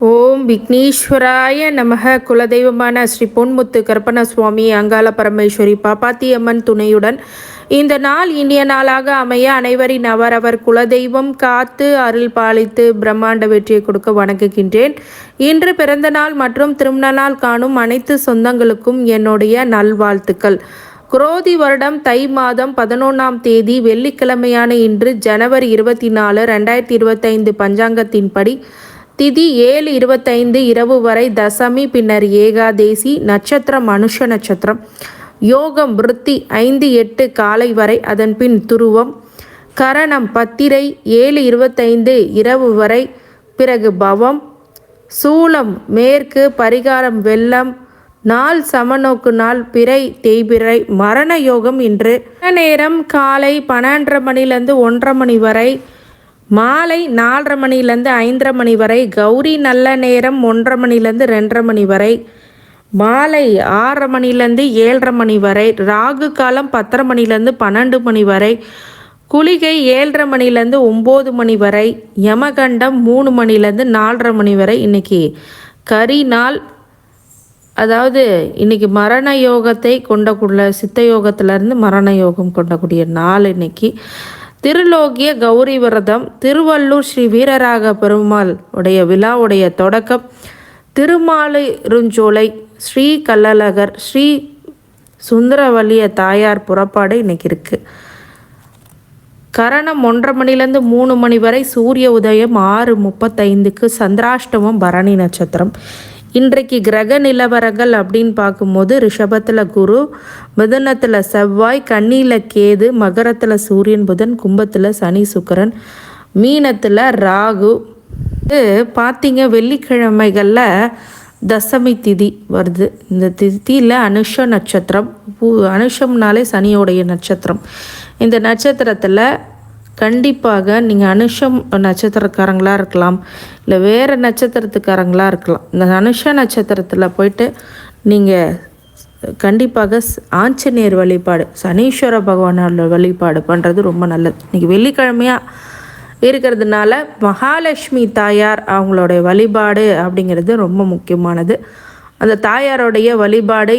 ஓம் விக்னேஸ்வராய நமக. குலதெய்வமான ஸ்ரீ பொன்முத்து கருப்பண சுவாமி அங்காள பரமேஸ்வரி பாப்பாத்தி அம்மன் துணையுடன் இந்த நாள் இனிய நாளாக அமைய அனைவரின் அவரவர் குலதெய்வம் காத்து அருள் பாலித்து பிரம்மாண்ட வெற்றியை கொடுக்க வணங்குகின்றேன். இன்று பிறந்த நாள் மற்றும் திருமண நாள் காணும் அனைத்து சொந்தங்களுக்கும் என்னுடைய நல்வாழ்த்துக்கள். குரோதி வருடம் தை மாதம் பதினொன்றாம் தேதி வெள்ளிக்கிழமையான இன்று ஜனவரி இருபத்தி நாலு ரெண்டாயிரத்தி இருபத்தைந்து பஞ்சாங்கத்தின்படி திதி ஏழு இருபத்தைந்து இரவு வரை தசமி பின்னர் ஏகாதேசி நட்சத்திரம் மனுஷ நட்சத்திரம் யோகம் விருத்தி ஐந்து எட்டு காலை வரை. அதன் பின் துருவம் கரணம் பத்திரை ஏழு இருபத்தைந்து இரவு வரை. பிறகு பவம் சூலம் மேற்கு பரிகாரம் வெள்ளம் நாள் சமநோக்கு நாள் பிறை தேய்பிறை மரண யோகம் இன்று. நேரம் காலை பன்னெண்டரை மணிலேருந்து ஒன்றரை மணி வரை. மாலை நாலரை மணிலேருந்து ஐந்தரை மணி வரை கௌரி நல்ல நேரம் ஒன்றரை மணிலேருந்து ரெண்டரை மணி வரை மாலை ஆறரை மணிலேருந்து ஏழரை மணி வரை ராகு காலம் பத்தரை மணிலேருந்து பன்னெண்டு மணி வரை குளிகை ஏழரை மணிலேருந்து ஒம்பது மணி வரை யமகண்டம் மூணு மணிலேருந்து நாலரை மணி வரை இன்றைக்கி கரி நாள். அதாவது இன்றைக்கி மரண யோகத்தை கொண்டக்குள்ள சித்த யோகத்திலேருந்து மரண யோகம் கொண்டக்கூடிய நாள் இன்றைக்கி திருலோகிய கௌரி விரதம் திருவள்ளூர் ஸ்ரீ வீரராக பெருமாள் உடைய விழாவுடைய தொடக்கம். திருமாலிருஞ்சோலை ஸ்ரீ கல்லழகர் ஸ்ரீ சுந்தரவல்லிய தாயார் புறப்பாடு இன்னைக்கு இருக்குது கரணம் ஒன்றரை மணிலேருந்து மூணு மணி வரை சூரிய உதயம் ஆறு முப்பத்தைந்துக்கு சந்திராஷ்டமம் பரணி நட்சத்திரம். இன்றைக்கு கிரக நிலவரங்கள் அப்படின்னு பார்க்கும்போது ரிஷபத்தில் குரு மிதனத்தில் செவ்வாய் கண்ணியில் கேது மகரத்தில் சூரியன் புதன் கும்பத்தில் சனி சுக்கரன் மீனத்தில் ராகு. இது பார்த்தீங்க வெள்ளிக்கிழமைகளில் தசமி திதி வருது. இந்த திதியில் அனுஷ நட்சத்திரம் பூ அனுஷம்னாலே சனியோடைய நட்சத்திரம். இந்த நட்சத்திரத்தில் கண்டிப்பாக நீங்கள் அனுஷம் நட்சத்திரக்காரங்களாக இருக்கலாம் இல்லை வேறு நட்சத்திரத்துக்காரங்களாக இருக்கலாம். இந்த அனுஷ நட்சத்திரத்தில் போயிட்டு நீங்கள் கண்டிப்பாக ஆஞ்சநேயர் வழிபாடு சனீஸ்வர பகவானோட வழிபாடு பண்ணுறது ரொம்ப நல்லது. இன்றைக்கி வெள்ளிக்கிழமையாக இருக்கிறதுனால மகாலட்சுமி தாயார் அவங்களுடைய வழிபாடு அப்படிங்கிறது ரொம்ப முக்கியமானது. அந்த தாயாரோடைய வழிபாடு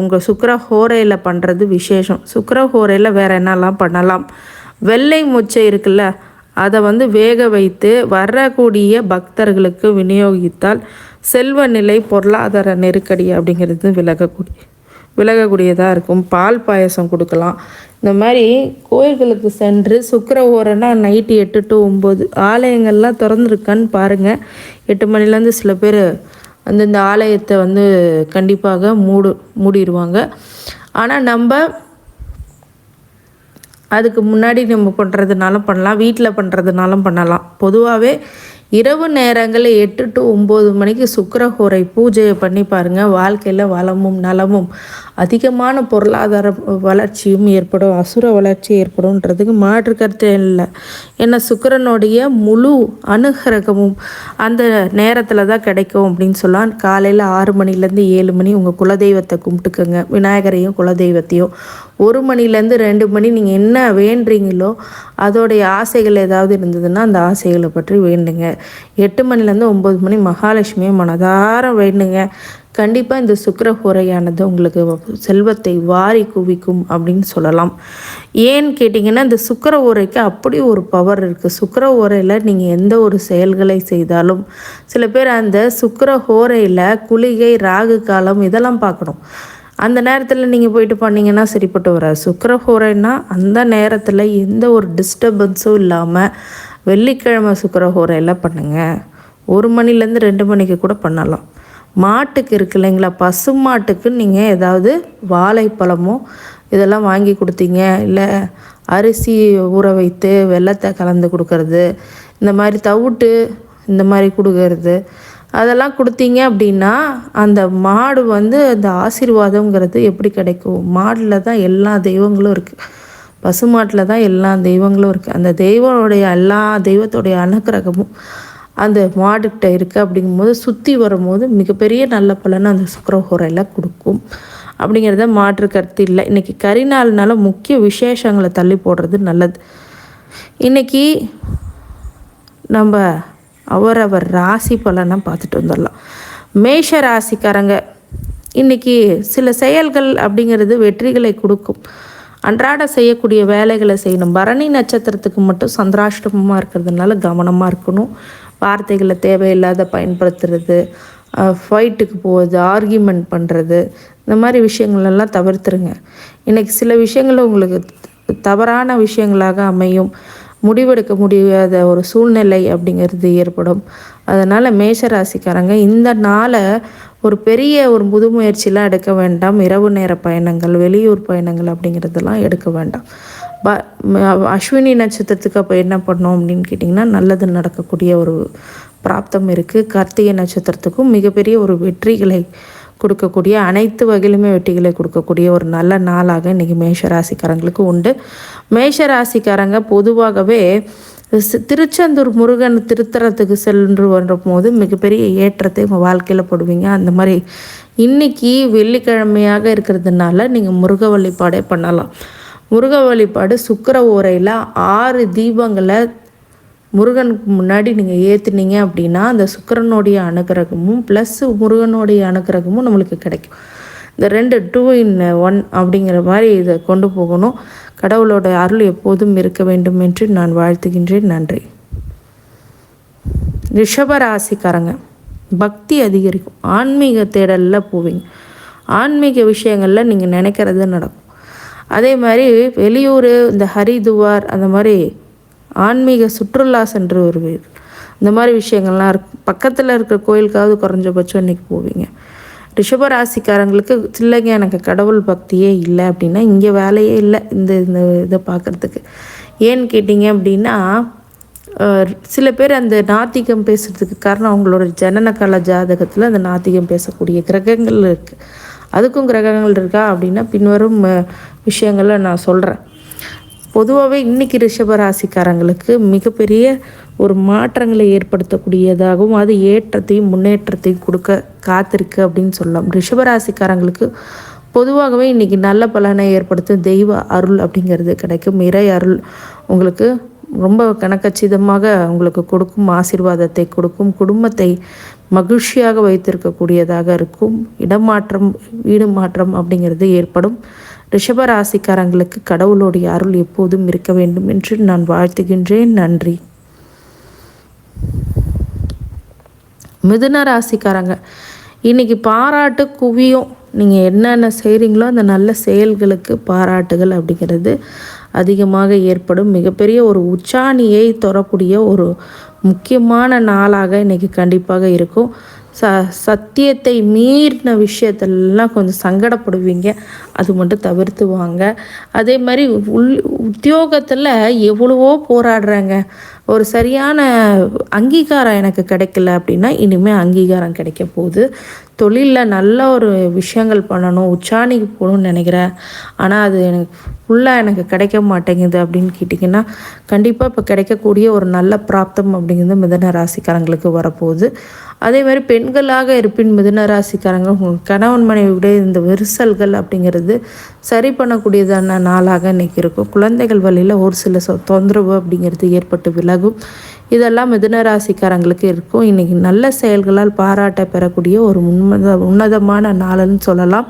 உங்கள் சுக்கர ஹோரையில் பண்ணுறது விசேஷம். சுக்கர ஹோரையில் வேறு என்னெல்லாம் பண்ணலாம்? வெள்ளை முச்சை இருக்குல்ல அதை வந்து வேக வைத்து வரக்கூடிய பக்தர்களுக்கு விநியோகித்தால் செல்வ நிலை பொருளாதார நெருக்கடி அப்படிங்கிறது விலகக்கூடிய விலகக்கூடியதாக இருக்கும். பால் பாயசம் கொடுக்கலாம். இந்த மாதிரி கோயில்களுக்கு சென்று சுக்கர ஓரனா நைட்டு எட்டு டு ஒம்பது ஆலயங்கள்லாம் திறந்துருக்கான்னு பாருங்கள் எட்டு மணிலேருந்து சில பேர் வந்து இந்த ஆலயத்தை வந்து கண்டிப்பாக மூடு மூடிடுவாங்க ஆனால் நம்ம அதுக்கு முன்னாடி நம்ம பண்ணுறதுனாலும் பண்ணலாம் வீட்டில் பண்ணுறதுனாலும் பண்ணலாம். பொதுவாகவே இரவு நேரங்களில் எட்டு டு ஒம்பது மணிக்கு சுக்கரஹோரை பூஜையை பண்ணி பாருங்கள் வாழ்க்கையில் வளமும் நலமும். அதிகமான பொருளாதார வளர்ச்சியும் ஏற்படும் அசுர வளர்ச்சி ஏற்படும்ன்றதுக்கு மாற்று கருத்து இல்லை. ஏன்னா சுக்கரனுடைய முழு அனுகிரகமும் அந்த நேரத்தில் தான் கிடைக்கும் அப்படின்னு சொல்லலாம் காலையில் ஆறு மணிலேருந்து ஏழு மணி உங்கள் குலதெய்வத்தை கும்பிட்டுக்கோங்க. விநாயகரையும் குலதெய்வத்தையும். ஒரு மணிலேருந்து ரெண்டு மணி நீங்கள் என்ன வேண்டுறீங்களோ அதோடைய ஆசைகள் ஏதாவது இருந்ததுன்னா அந்த ஆசைகளை பற்றி வேண்டுங்க. எட்டு மணிலேருந்து ஒம்பது மணி மகாலட்சுமியை மனதார வேண்டுங்க. கண்டிப்பாக இந்த சுக்கரஹோரையானது உங்களுக்கு செல்வத்தை வாரி குவிக்கும் அப்படின்னு சொல்லலாம். ஏன்னு கேட்டிங்கன்னா இந்த சுக்கர உரைக்கு அப்படி ஒரு பவர் இருக்குது சுக்கர உரையில் நீங்கள் எந்த ஒரு செயல்களை செய்தாலும் சில பேர் அந்த சுக்கர ஹோரையில் குளிகை ராகு காலம் இதெல்லாம் பார்க்கணும். அந்த நேரத்தில் நீங்கள் போயிட்டு பண்ணிங்கன்னா சரிப்பட்டு வராது. சுக்கரஹோரைன்னா அந்த நேரத்தில் எந்த ஒரு டிஸ்டர்பன்ஸும் இல்லாமல் வெள்ளிக்கிழமை சுக்கரஹோரையில் பண்ணுங்கள் ஒரு மணிலேருந்து ரெண்டு மணிக்கு கூட பண்ணலாம். மாட்டுக்கு இருக்கு இல்லைங்களா? பசு மாட்டுக்கு நீங்கள் ஏதாவது வாழைப்பழமோ இதெல்லாம் வாங்கி கொடுத்தீங்க. இல்லை அரிசி ஊற வைத்து வெள்ளத்தை கலந்து கொடுக்கறது இந்த மாதிரி தவிட்டு இந்த மாதிரி கொடுக்கறது அதெல்லாம் கொடுத்தீங்க அப்படின்னா அந்த மாடு வந்து அந்த ஆசீர்வாதங்கிறது எப்படி கிடைக்கும்? மாடில் தான் எல்லா தெய்வங்களும் இருக்குது பசுமாட்டில் தான் எல்லா தெய்வங்களும் இருக்குது அந்த தெய்வனுடைய எல்லா தெய்வத்துடைய அனுக்கிரகமும் அந்த மாடுகிட்ட இருக்குது அப்படிங்கும்போது சுற்றி வரும்போது மிகப்பெரிய நல்ல பலனை அந்த சுக்கரஹோரையில் கொடுக்கும். அப்படிங்கிறத மாற்று கருத்து இல்லை. இன்றைக்கி கரிநாள்னால முக்கிய விசேஷங்களை தள்ளி போடுறது நல்லது. இன்றைக்கி நம்ம அவரவர் ராசி பலனை பார்த்துட்டு வந்துடலாம். மேஷ ராசிக்காரங்க இன்றைக்கி சில செயல்கள் அப்படிங்கிறது வெற்றிகளை கொடுக்கும். அன்றாட செய்யக்கூடிய வேலைகளை செய்யணும். பரணி நட்சத்திரத்துக்கு மட்டும் சந்திராஷ்டமமாக இருக்கிறதுனால கவனமாக இருக்கணும். வார்த்தைகளை தேவையில்லாத பயன்படுத்துறது ஃபைட்டுக்கு போகிறது ஆர்கியூமெண்ட் பண்ணுறது இந்த மாதிரி விஷயங்களெல்லாம் தவிர்த்துருங்க. இன்றைக்கி சில விஷயங்கள் உங்களுக்கு தவறான விஷயங்களாக அமையும். முடிவெடுக்க முடியாத ஒரு சூழ்நிலை அப்படிங்கிறது ஏற்படும். அதனால் மேஷராசிக்காரங்க இந்த நாளை ஒரு பெரிய ஒரு புது முயற்சிலாம் எடுக்க வேண்டாம். இரவு நேர பயணங்கள் வெளியூர் பயணங்கள் அப்படிங்கிறதெல்லாம் எடுக்க வேண்டாம். ப அஸ்வினி நட்சத்திரத்துக்கு அப்போ என்ன பண்ணோம் அப்படின்னு கேட்டிங்கன்னா நல்லது நடக்கக்கூடிய ஒரு பிராப்தம் இருக்குது கார்த்திகை நட்சத்திரத்துக்கும் மிகப்பெரிய ஒரு வெற்றிகளை கொடுக்கக்கூடிய அனைத்து வகையிலுமே வெற்றிகளை கொடுக்கக்கூடிய ஒரு நல்ல நாளாக இன்றைக்கி மேஷராசிக்காரங்களுக்கு உண்டு. மேஷராசிக்காரங்க பொதுவாகவே திருச்செந்தூர் முருகன் திருத்தலத்துக்கு சென்று வந்த போது மிகப்பெரிய ஏற்றத்தை உங்கள் வாழ்க்கையில் போடுவீங்க. அந்த மாதிரி இன்றைக்கி வெள்ளிக்கிழமையாக இருக்கிறதுனால நீங்கள் முருக வழிபாடே பண்ணலாம். முருக வழிபாடு சுக்கர ஓரையில் ஆறு தீபங்களை முருகனுக்கு முன்னாடி நீங்கள் ஏற்றுனீங்க அப்படின்னா அந்த சுக்கரனுடைய அனுகிரகமும் ப்ளஸ் முருகனுடைய அனுகிரகமும் நம்மளுக்கு கிடைக்கும். இந்த ரெண்டு டூ இன் ஒன் அப்படிங்கிற மாதிரி இதை கொண்டு போகணும். கடவுளோட அருள் எப்போதும் இருக்க வேண்டும் என்று நான் வாழ்த்துகின்றேன். நன்றி. ரிஷபராசிக்காரங்க பக்தி அதிகரிக்கும். ஆன்மீக தேடலில் போவீங்க. ஆன்மீக விஷயங்களில் நீங்கள் நினைக்கிறது நடக்கும். அதே மாதிரி வெளியூர் இந்த ஹரிதுவார் அந்த மாதிரி ஆன்மீக சுற்றுலா சென்று வருவீர்கள் இந்த மாதிரி விஷயங்கள்லாம் இருக்கு. பக்கத்தில் இருக்கிற கோயிலுக்காவது குறைஞ்சபட்சம் இன்றைக்கி போவீங்க. ரிஷபராசிக்காரங்களுக்கு இல்லைங்க எனக்கு கடவுள் பக்தியே இல்லை அப்படின்னா இங்கே வேலையே இல்லை இந்த இந்த இதை பார்க்குறதுக்கு. ஏன்னு கேட்டிங்க அப்படின்னா சில பேர் அந்த நாத்திகம் பேசுகிறதுக்கு காரணம் அவங்களோட ஜனன ஜாதகத்தில் அந்த நாத்திகம் பேசக்கூடிய கிரகங்கள் இருக்குது அதுக்கும் கிரகங்கள் இருக்கா அப்படின்னா பின்வரும் விஷயங்களை நான் சொல்கிறேன் பொதுவாகவே இன்றைக்கி ரிஷபராசிக்காரங்களுக்கு மிகப்பெரிய ஒரு மாற்றங்களை ஏற்படுத்தக்கூடியதாகவும் அது ஏற்றத்தையும் முன்னேற்றத்தையும் கொடுக்க காத்திருக்கு அப்படின்னு சொல்லலாம். ரிஷபராசிக்காரங்களுக்கு பொதுவாகவே இன்றைக்கி நல்ல பலனை ஏற்படுத்தும் தெய்வ அருள் அப்படிங்கிறது கிடைக்கும். இறை அருள் உங்களுக்கு ரொம்ப கணக்கச்சிதமாக உங்களுக்கு கொடுக்கும் ஆசீர்வாதத்தை கொடுக்கும் குடும்பத்தை மகிழ்ச்சியாக வைத்திருக்கக்கூடியதாக இருக்கும். இடமாற்றம் வீடு மாற்றம் அப்படிங்கிறது ஏற்படும். ரிஷபராசிக்காரங்களுக்கு கடவுளுடைய அருள் எப்போதும் இருக்க வேண்டும் என்று நான் வாழ்த்துகின்றேன். நன்றி. மிதுன ராசிக்காரங்க இன்றைக்கி பாராட்டு குவியும். நீங்கள் என்னென்ன செய்கிறீங்களோ அந்த நல்ல செயல்களுக்கு பாராட்டுகள் அப்படிங்கிறது அதிகமாக ஏற்படும். மிகப்பெரிய ஒரு உச்சாணியை தரக்கூடிய ஒரு முக்கியமான நாளாக இன்றைக்கி கண்டிப்பாக இருக்கும். ச சத்தியத்தை மீறின விஷயத்தெல்லாம் கொஞ்சம் சங்கடப்படுவீங்க. அது மட்டும் தவிர்த்துவாங்க. அதே மாதிரி உள் உத்தியோகத்தில் எவ்வளவோ போராடுறாங்க. ஒரு சரியான அங்கீகாரம் எனக்கு கிடைக்கல அப்படின்னா இனிமேல் அங்கீகாரம் கிடைக்க போகுது. தொழிலில் நல்ல ஒரு விஷயங்கள் பண்ணணும் உச்சாணிக்கு போகணும்னு நினைக்கிறேன். ஆனால் அது எனக்கு ஃபுல்லாக எனக்கு கிடைக்க மாட்டேங்குது அப்படின்னு கேட்டிங்கன்னா கண்டிப்பாக இப்போ கிடைக்கக்கூடிய ஒரு நல்ல பிராப்தம் அப்படிங்கிறது மிதன ராசிக்காரங்களுக்கு வரப்போகுது. அதே மாதிரி பெண்களாக இருப்பின் மிதன ராசிக்காரங்க உங்கள் கணவன் மனைவியுடைய இந்த விரிசல்கள் அப்படிங்கிறது சரி பண்ணக்கூடியதான நாளாக இன்றைக்கி இருக்கும். குழந்தைகள் வழியில் ஒரு சில தொந்தரவு அப்படிங்கிறது ஏற்பட்டு விலகும். இதெல்லாம் மிதுன ராசிக்காரங்களுக்கு இருக்கும். இன்றைக்கி நல்ல செயல்களால் பாராட்ட பெறக்கூடிய ஒரு உன்னத உன்னதமான நாளுன்னு சொல்லலாம்.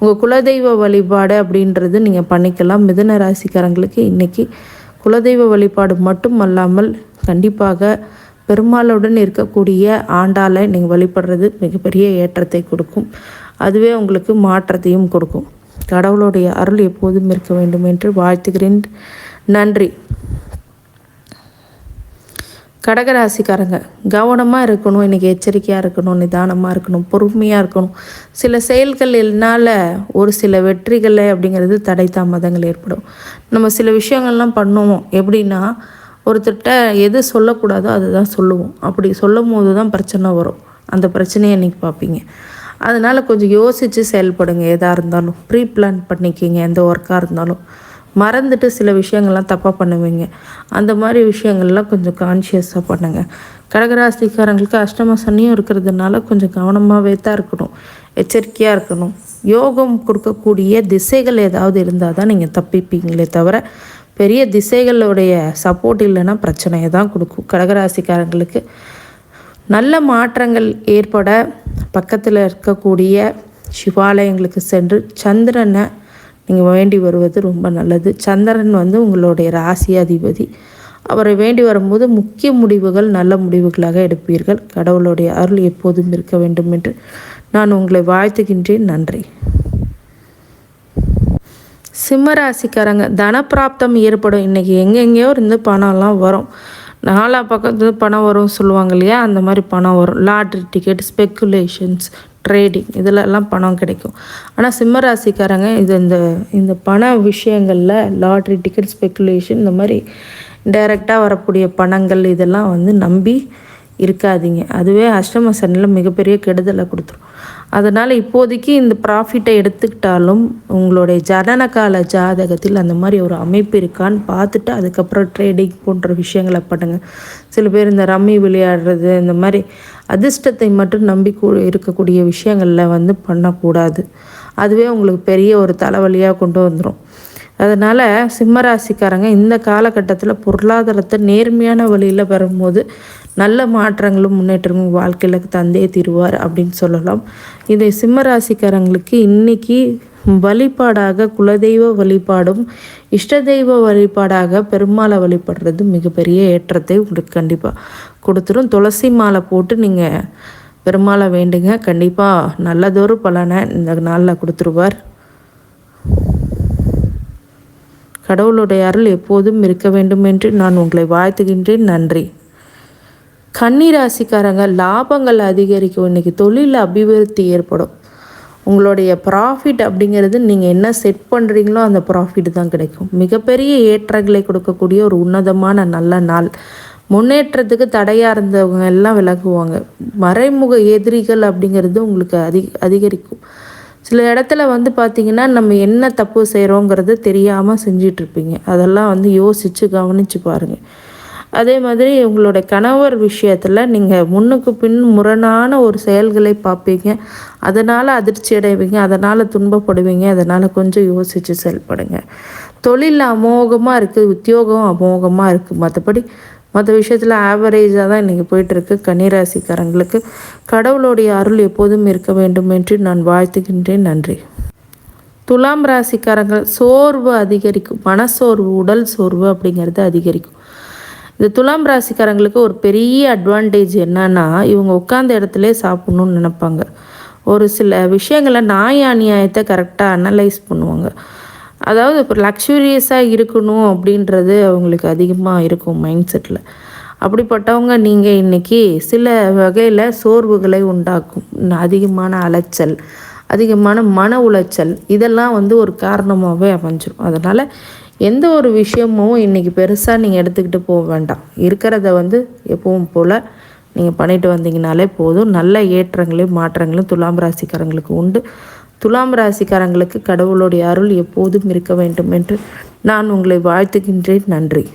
உங்கள் குலதெய்வ வழிபாடு அப்படின்றது நீங்கள் பண்ணிக்கலாம். மிதுன ராசிக்காரங்களுக்கு இன்றைக்கி குலதெய்வ வழிபாடு மட்டும் அல்லாமல் கண்டிப்பாக பெருமாளுடன் இருக்கக்கூடிய ஆண்டாலை நீங்கள் வழிபடுறது மிகப்பெரிய ஏற்றத்தை கொடுக்கும். அதுவே உங்களுக்கு மாற்றத்தையும் கொடுக்கும். கடவுளுடைய அருள் எப்போதும் இருக்க வேண்டும் என்று வாழ்த்துகிறேன். நன்றி. கடகராசிக்காரங்க கவனமாக இருக்கணும் இன்றைக்கி எச்சரிக்கையாக இருக்கணும் நிதானமாக இருக்கணும் பொறுமையாக இருக்கணும். சில செயல்கள் ஒரு சில வெற்றிகளை அப்படிங்கிறது தடை தாமதங்கள் ஏற்படும். நம்ம சில விஷயங்கள்லாம் பண்ணுவோம். எப்படின்னா ஒருத்தர்கிட்ட எது சொல்லக்கூடாதோ அதுதான் சொல்லுவோம். அப்படி சொல்லும் போது தான் பிரச்சனை வரும். அந்த பிரச்சனையை இன்றைக்கி பார்ப்பீங்க. அதனால் கொஞ்சம் யோசித்து செயல்படுங்க. எதாக இருந்தாலும் ப்ரீ பிளான் பண்ணிக்கிங்க. எந்த ஒர்க்காக இருந்தாலும். மறந்துட்டு சில விஷயங்கள்லாம் தப்பாக பண்ணுவீங்க. அந்த மாதிரி விஷயங்கள்லாம் கொஞ்சம் கான்ஷியஸாக பண்ணுங்கள் கடகராசிக்காரங்களுக்கு அஷ்டம சனியும் இருக்கிறதுனால கொஞ்சம் கவனமாகவே தான் இருக்கணும். எச்சரிக்கையாக இருக்கணும். யோகம் கொடுக்கக்கூடிய திசைகள் ஏதாவது இருந்தால் தான் நீங்கள் தப்பிப்பீங்களே தவிர பெரிய திசைகளுடைய சப்போர்ட் இல்லைன்னா பிரச்சனையை தான் கொடுக்கும். கடகராசிக்காரங்களுக்கு நல்ல மாற்றங்கள் ஏற்பட பக்கத்தில் இருக்கக்கூடிய சிவாலயங்களுக்கு சென்று சந்திரனை நீங்கள் வேண்டி வருவது ரொம்ப நல்லது. சந்திரன் வந்து உங்களுடைய ராசி அதிபதி. அவரை வேண்டி வரும்போது முக்கிய முடிவுகள் நல்ல முடிவுகளாக எடுப்பீர்கள். கடவுளுடைய அருள் எப்போதும் இருக்க வேண்டும் என்று நான் உங்களை வாழ்த்துகின்றேன். நன்றி. சிம்மராசிக்காரங்க தனப்பிராப்தம் ஏற்படும். இன்றைக்கி எங்கெங்கேயோ இருந்து பணம்லாம் வரும். நாலா பக்கத்து பணம் வரும்னு சொல்லுவாங்க இல்லையா? அந்த மாதிரி பணம் வரும். லாட்ரி டிக்கெட் ஸ்பெக்குலேஷன்ஸ் ட்ரேடிங் இதிலெல்லாம் பணம் கிடைக்கும். ஆனால் சிம்ம ராசிக்காரங்க இது இந்த இந்த பண விஷயங்களில் லாட்ரி டிக்கெட் ஸ்பெக்குலேஷன் இந்த மாதிரி டைரெக்டாக வரக்கூடிய பணங்கள் இதெல்லாம் வந்து நம்பி இருக்காதீங்க. அதுவே அஷ்டம சனியில் மிகப்பெரிய கெடுதலை கொடுத்துரும். அதனால் இப்போதைக்கு இந்த ப்ராஃபிட்டை எடுத்துக்கிட்டாலும் உங்களுடைய ஜனன கால ஜாதகத்தில் அந்த மாதிரி ஒரு அமைப்பு இருக்கான்னு பார்த்துட்டு அதுக்கப்புறம் ட்ரேடிங் போன்ற விஷயங்களை பண்ணுங்கள் சில பேர் இந்த ரம்மி விளையாடுறது இந்த மாதிரி அதிர்ஷ்டத்தை மட்டும் நம்பி இருக்கக்கூடிய விஷயங்களில் வந்து பண்ணக்கூடாது. அதுவே உங்களுக்கு பெரிய ஒரு தலைவலியாக கொண்டு வந்துடும் அதனால் சிம்மராசிக்காரங்க இந்த காலகட்டத்தில் பொருளாதாரத்தை நேர்மையான வழியில் வரும்போது நல்ல மாற்றங்களும் முன்னேற்றமும் வாழ்க்கையில் தந்தே தீருவார் அப்படின்னு சொல்லலாம். இதை சிம்மராசிக்காரங்களுக்கு இன்றைக்கி வழிபாடாக குலதெய்வ வழிபாடும் இஷ்ட தெய்வ வழிபாடாக பெருமாளை வழிபடுறது மிகப்பெரிய ஏற்றத்தை உங்களுக்கு கண்டிப்பாக கொடுத்துரும். துளசி மாலை போட்டு நீங்கள் பெருமாளை வேண்டுங்க. கண்டிப்பாக நல்லதொரு பலனை இந்த நாளில் கொடுத்துருவார். கடவுளுடைய அருள் எப்போதும் இருக்க வேண்டும் என்று நான் உங்களை வாழ்த்துகின்றேன். நன்றி. கன்னிராசிக்காரங்க லாபங்கள் அதிகரிக்கும். இன்றைக்கி தொழிலில் அபிவிருத்தி ஏற்படும். உங்களுடைய ப்ராஃபிட் அப்படிங்கிறது நீங்கள் என்ன செட் பண்ணுறீங்களோ அந்த ப்ராஃபிட் தான் கிடைக்கும். மிகப்பெரிய ஏற்றங்களை கொடுக்கக்கூடிய ஒரு உன்னதமான நல்ல நாள். முன்னேற்றத்துக்கு தடையாக இருந்தவங்க எல்லாம் விலகுவாங்க. மறைமுக எதிரிகள் அப்படிங்கிறது உங்களுக்கு அதிக அதிகரிக்கும். சில இடத்துல வந்து பார்த்திங்கன்னா நம்ம என்ன தப்பு செய்கிறோங்கிறது தெரியாமல் செஞ்சிட்ருப்பீங்க. அதெல்லாம் வந்து யோசித்து கவனித்து பாருங்கள் அதே மாதிரி உங்களோட கணவர் விஷயத்தில் நீங்கள் முன்னுக்கு பின் முரணான ஒரு செயல்களை பார்ப்பீங்க. அதனால் அதிர்ச்சி அடைவீங்க அதனால் துன்பப்படுவீங்க அதனால் கொஞ்சம் யோசித்து செயல்படுங்க. தொழில் அமோகமாக இருக்குது உத்தியோகம் அமோகமாக இருக்குது மற்றபடி மற்ற விஷயத்தில் ஆவரேஜாக தான் இன்றைக்கி போயிட்டுருக்கு. கன்னிராசிக்காரங்களுக்கு கடவுளுடைய அருள் எப்போதும் இருக்க வேண்டும் என்று நான் வாழ்த்துகின்றேன். நன்றி. துலாம் ராசிக்காரங்கள் சோர்வு அதிகரிக்கும். மனசோர்வு உடல் சோர்வு அப்படிங்கிறது அதிகரிக்கும். இந்த துலாம் ராசிக்காரங்களுக்கு ஒரு பெரிய அட்வான்டேஜ் என்னன்னா இவங்க உட்காந்த இடத்துல சாப்பிட்ணுன்னு நினைப்பாங்க. ஒரு சில விஷயங்களை நாய் அநியாயத்தை கரெக்டாக அனலைஸ் பண்ணுவாங்க. அதாவது இப்போ லக்ஸுரியஸாக இருக்கணும் அப்படின்றது அவங்களுக்கு அதிகமாக இருக்கும் மைண்ட் செட்டில் அப்படிப்பட்டவங்க நீங்கள் இன்றைக்கி சில வகையில் சோர்வுகளை உண்டாக்கும். அதிகமான அலைச்சல் அதிகமான மன உளைச்சல் இதெல்லாம் வந்து ஒரு காரணமாகவே அமைஞ்சிடும் அதனால் எந்த ஒரு விஷயமும் இன்றைக்கி பெருசாக நீங்கள் எடுத்துக்கிட்டு போக வேண்டாம். இருக்கிறத வந்து எப்பவும் போல் நீங்கள் பண்ணிட்டு வந்தீங்கனாலே போதும். நல்ல ஏற்றங்களையும் மாற்றங்களும் துலாம் ராசிக்காரங்களுக்கு உண்டு. துலாம் ராசிக்காரங்களுக்கு கடவுளுடைய அருள் எப்போதும் இருக்க வேண்டும் என்று நான் உங்களை வாழ்த்துகின்றேன். நன்றி.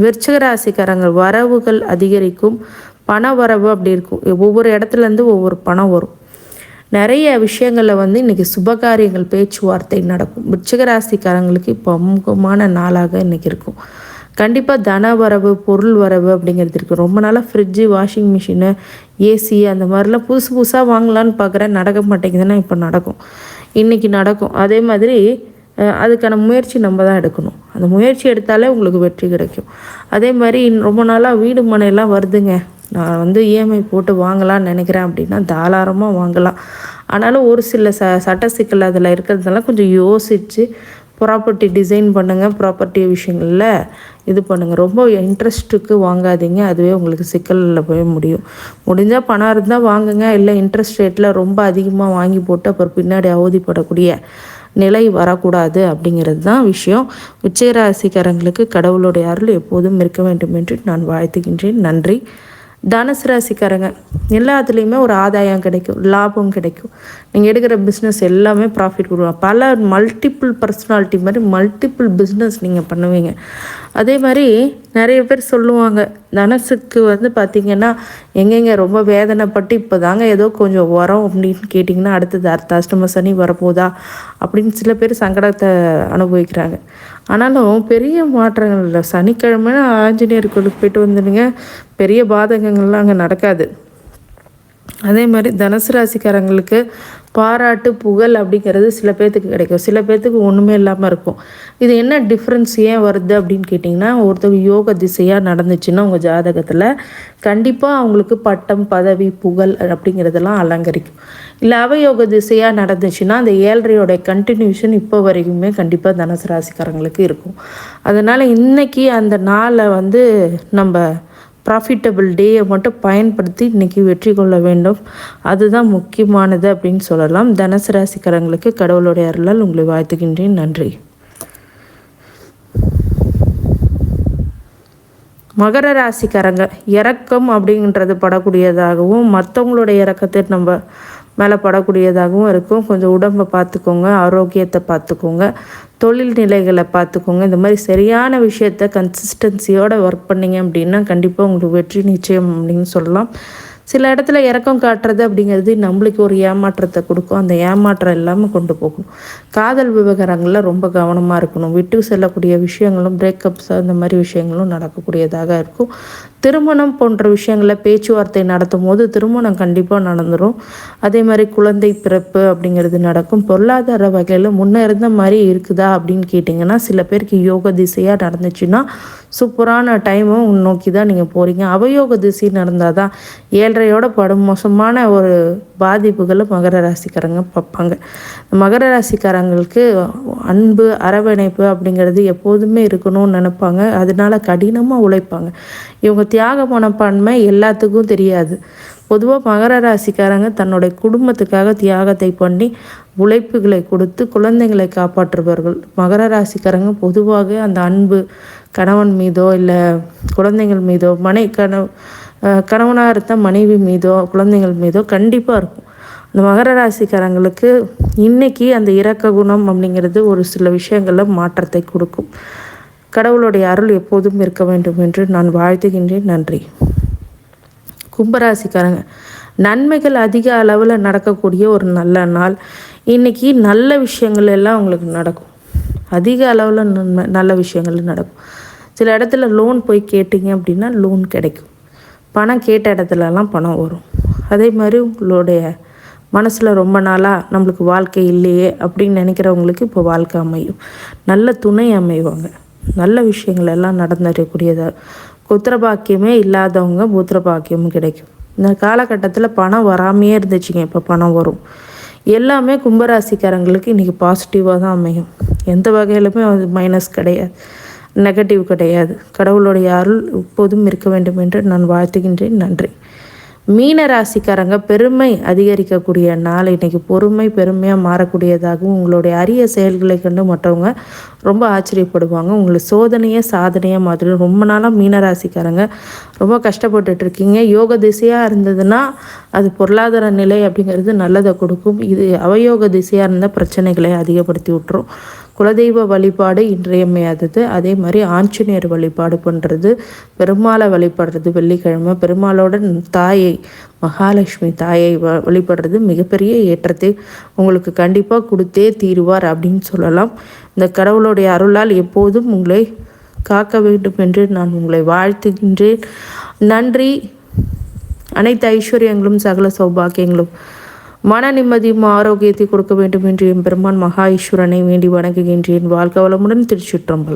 விருச்சக ராசிக்காரங்கள் வரவுகள் அதிகரிக்கும். பண வரவு அப்படி இருக்கும். ஒவ்வொரு இடத்துலேருந்து ஒவ்வொரு பணம் வரும். நிறைய விஷயங்களில் வந்து இன்றைக்கி சுபகாரியங்கள் பேச்சுவார்த்தை நடக்கும். விருச்சிக ராசிக்காரங்களுக்கு இப்போ அமுகமான நாளாக இன்றைக்கி இருக்கும். கண்டிப்பாக தன வரவு பொருள் வரவு அப்படிங்கிறது இருக்குது ரொம்ப நாளாக ஃப்ரிட்ஜு வாஷிங் மிஷினு ஏசி அந்த மாதிரிலாம் புதுசு புதுசாக வாங்கலான்னு பார்க்குறேன் நடக்க மாட்டேங்குதுன்னா இப்போ நடக்கும். இன்றைக்கி நடக்கும். அதே மாதிரி அதுக்கான முயற்சி நம்ம தான் எடுக்கணும். அந்த முயற்சி எடுத்தாலே உங்களுக்கு வெற்றி கிடைக்கும். அதே மாதிரி ரொம்ப நாளாக வீடு மனையெல்லாம் வருதுங்க. நான் வந்து இஎம்ஐ போட்டு வாங்கலாம்னு நினைக்கிறேன் அப்படின்னா தாராளமாக வாங்கலாம். ஆனாலும் ஒரு சில ச சட்ட சிக்கல் அதில் இருக்கிறதுனால கொஞ்சம் யோசித்து ப்ராப்பர்ட்டி டிசைன் பண்ணுங்கள் ப்ராப்பர்ட்டி விஷயங்களில் இது பண்ணுங்கள் ரொம்ப இன்ட்ரெஸ்ட்டுக்கு வாங்காதீங்க. அதுவே உங்களுக்கு சிக்கலில் போய் முடியும். முடிஞ்சால் பணம் இருந்தால் வாங்குங்க. இல்லை இன்ட்ரெஸ்ட் ரேட்டில் ரொம்ப அதிகமாக வாங்கி போட்டு அப்புறம் பின்னாடி அவதிப்படக்கூடிய நிலை வரக்கூடாது அப்படிங்கிறது தான் விஷயம். உச்சராசிக்காரங்களுக்கு கடவுளுடைய அருள் எப்போதும் இருக்க வேண்டும் என்று நான் வாழ்த்துகின்றேன். நன்றி. தனுசு ராசிக்காரங்க எல்லாத்துலேயுமே ஒரு ஆதாயம் கிடைக்கும் லாபம் கிடைக்கும். நீங்கள் எடுக்கிற பிஸ்னஸ் எல்லாமே ப்ராஃபிட் கொடுக்கும். பல மல்டிப்புள் பர்சனாலிட்டி மாதிரி மல்டிப்புள் பிஸ்னஸ் நீங்கள் பண்ணுவீங்க. அதே மாதிரி நிறைய பேர் சொல்லுவாங்க தனசுக்கு வந்து பார்த்திங்கன்னா எங்கெங்க ரொம்ப வேதனைப்பட்டு இப்போ தாங்க ஏதோ கொஞ்சம் வரோம் அப்படின்னு கேட்டிங்கன்னா அடுத்தது அர்த்த அஷ்டம சனி வரப்போதா அப்படின்னு சில பேர் சங்கடத்தை அனுபவிக்கிறாங்க. ஆனாலும் பெரிய மாற்றங்கள் இல்லை. சனிக்கிழமை ஆஞ்சநேயர் கோயிலுக்கு போயிட்டு வந்துடுங்க. பெரிய பாதகங்கள்லாம் அங்கே நடக்காது. அதே மாதிரி தனுசு ராசிக்காரங்களுக்கு பாராட்டு புகழ் அப்படிங்கிறது சில பேர்த்துக்கு கிடைக்கும். சில பேர்த்துக்கு ஒன்றுமே இல்லாமல் இருக்கும். இது என்ன டிஃப்ரென்ஸ் ஏன் வருது அப்படின்னு கேட்டிங்கன்னா ஒருத்தவங்க யோக திசையாக நடந்துச்சுன்னா உங்கள் ஜாதகத்தில் கண்டிப்பாக அவங்களுக்கு பட்டம் பதவி புகழ் அப்படிங்கிறதெல்லாம் அலங்கரிக்கும். இல்லை அவயோக திசையாக நடந்துச்சுன்னா அந்த ஏழரையோட கண்டினியூஷன் இப்போ வரைக்குமே கண்டிப்பாக தனுசு ராசிக்காரங்களுக்கு இருக்கும். அதனால் இன்றைக்கி அந்த நாளை வந்து நம்ம ப்ராஃபிட்டபிள் டேயை மட்டும் பயன்படுத்தி இன்றைக்கி வெற்றி கொள்ள வேண்டும். அதுதான் முக்கியமானது அப்படின்னு சொல்லலாம். தனுசு ராசிக்காரங்களுக்கு கடவுளுடைய அருளால் உங்களை வாழ்த்துகின்றேன். நன்றி. மகர ராசிக்காரங்க இறக்கம் அப்படின்றது படக்கூடியதாகவும் மற்றவங்களுடைய இறக்கத்தை நம்ம மேலே படக்கூடியதாகவும் இருக்கும். கொஞ்சம் உடம்பை பார்த்துக்கோங்க ஆரோக்கியத்தை பார்த்துக்கோங்க தொழில் நிலைகளை பார்த்துக்கோங்க. இந்த மாதிரி சரியான விஷயத்த கன்சிஸ்டன்சியோடு ஒர்க் பண்ணிங்க அப்படின்னா கண்டிப்பாக உங்களுக்கு வெற்றி நிச்சயம் அப்படின்னு சொல்லலாம். சில இடத்துல இறக்கம் காட்டுறது அப்படிங்கிறது நம்மளுக்கு ஒரு ஏமாற்றத்தை கொடுக்கும். அந்த ஏமாற்றம் இல்லாமல் கொண்டு போகணும். காதல் விவகாரங்களில் ரொம்ப கவனமாக இருக்கணும். விட்டு செல்லக்கூடிய விஷயங்களும் பிரேக்கப்ஸ் அந்த மாதிரி விஷயங்களும் நடக்கக்கூடியதாக இருக்கும். திருமணம் போன்ற விஷயங்களில் பேச்சுவார்த்தை நடத்தும் போது திருமணம் கண்டிப்பாக நடந்துடும் அதே மாதிரி குழந்தை பிறப்பு அப்படிங்கிறது நடக்கும். பொருளாதார வகையில் முன்னே இருந்த மாதிரி இருக்குதா அப்படின்னு கேட்டிங்கன்னா சில பேருக்கு யோக திசையாக நடந்துச்சுன்னா சூப்பரான டைமும் நோக்கி தான் நீங்கள் போகிறீங்க அவயோக திசை நடந்தால் தான் ஏழரையோட படும் மோசமான ஒரு பாதிப்புகளை மகர ராசிக்காரங்க பார்ப்பாங்க. மகர ராசிக்காரங்களுக்கு அன்பு அரவணைப்பு அப்படிங்கிறது எப்போதுமே இருக்கணும்னு நினைப்பாங்க. அதனால கடினமாக உழைப்பாங்க. இவங்க தியாக மனப்பான்மை எல்லாத்துக்கும் தெரியாது. பொதுவாக மகர ராசிக்காரங்க தன்னுடைய குடும்பத்துக்காக தியாகத்தை பண்ணி உழைப்புகளை கொடுத்து குழந்தைங்களை காப்பாற்றுவார்கள் மகர ராசிக்காரங்க பொதுவாக அந்த அன்பு கணவன் மீதோ இல்லை குழந்தைகள் மீதோ மனை கணவ கணவனாக இருந்த மனைவி மீதோ குழந்தைகள் மீதோ கண்டிப்பாக இருக்கும். அந்த மகர ராசிக்காரங்களுக்கு இன்றைக்கி அந்த இறக்க குணம் அப்படிங்கிறது ஒரு சில விஷயங்களில் மாற்றத்தை கொடுக்கும். கடவுளுடைய அருள் எப்போதும் இருக்க வேண்டும் என்று நான் வாழ்த்துகின்றேன். நன்றி. கும்பராசிக்காரங்க நன்மைகள் அதிக அளவில் நடக்கக்கூடிய ஒரு நல்ல நாள். இன்றைக்கி நல்ல விஷயங்கள் எல்லாம் உங்களுக்கு நடக்கும். அதிக அளவில் நன்மை நல்ல விஷயங்கள் நடக்கும். சில இடத்துல லோன் போய் கேட்டிங்க அப்படின்னா லோன் கிடைக்கும். பணம் கேட்ட இடத்துலலாம் பணம் வரும். அதே மாதிரி உங்களுடைய மனசில் ரொம்ப நாளாக நம்மளுக்கு வாழ்க்கை இல்லையே அப்படின்னு நினைக்கிறவங்களுக்கு இப்போ வாழ்க்கை அமையும். நல்ல துணை அமைவாங்க. நல்ல விஷயங்கள் எல்லாம் நடந்துடக்கூடியதாக புத்திர பாக்கியமே இல்லாதவங்க புத்திர பாக்கியமும் கிடைக்கும். இந்த காலகட்டத்தில் பணம் வராமையே இருந்துச்சுங்க இப்போ பணம் வரும். எல்லாமே கும்பராசிக்காரங்களுக்கு இன்றைக்கி பாசிட்டிவாக தான் அமையும். எந்த வகையிலுமே அது மைனஸ் கிடையாது. நெகட்டிவ் கிடையாது. கடவுளுடைய அருள் எப்போதும் இருக்க வேண்டும் என்று நான் வாழ்த்துகின்றேன். நன்றி. மீன ராசிக்காரங்க பெருமை அதிகரிக்கக்கூடிய நாள். இன்றைக்கி பொறுமை பெருமையாக மாறக்கூடியதாகவும் உங்களுடைய அரிய செயல்களை கண்டு மற்றவங்க ரொம்ப ஆச்சரியப்படுவாங்க. உங்களுக்கு சோதனையே சாதனையாக மாதிரி ரொம்ப நாளாக மீன ராசிக்காரங்க ரொம்ப கஷ்டப்பட்டுட்டு இருக்கீங்க யோக திசையாக இருந்ததுன்னா அது பொருளாதார நிலை அப்படிங்கிறது நல்லதை கொடுக்கும். இது அவயோக திசையாக இருந்தால் பிரச்சனைகளை அதிகப்படுத்தி விட்டுரும். குலதெய்வ வழிபாடு இன்றியமையாதது அதே மாதிரி ஆஞ்சநேயர் வழிபாடு பண்ணுறது பெருமாளை வழிபடுறது வெள்ளிக்கிழமை பெருமாளோட தாயை மகாலட்சுமி தாயை வ வழிபடுறது மிகப்பெரிய ஏற்றத்தை உங்களுக்கு கண்டிப்பாக கொடுத்தே தீருவார் அப்படின்னு சொல்லலாம். இந்த கடவுளுடைய அருளால் எப்போதும் உங்களை காக்க வேண்டும் என்று நான் உங்களை வாழ்த்துகின்றேன். நன்றி. அனைத்து ஐஸ்வர்யங்களும் சகல சௌபாக்கியங்களும். மன நிம்மதியும் ஆரோக்கியத்தை கொடுக்க வேண்டும் என்று என் பெருமான் மகா ஈஸ்வரனை வேண்டி வணங்குகின்றேன். வாழ்க வளமுடன் திருச்சிற்றம்பலம்.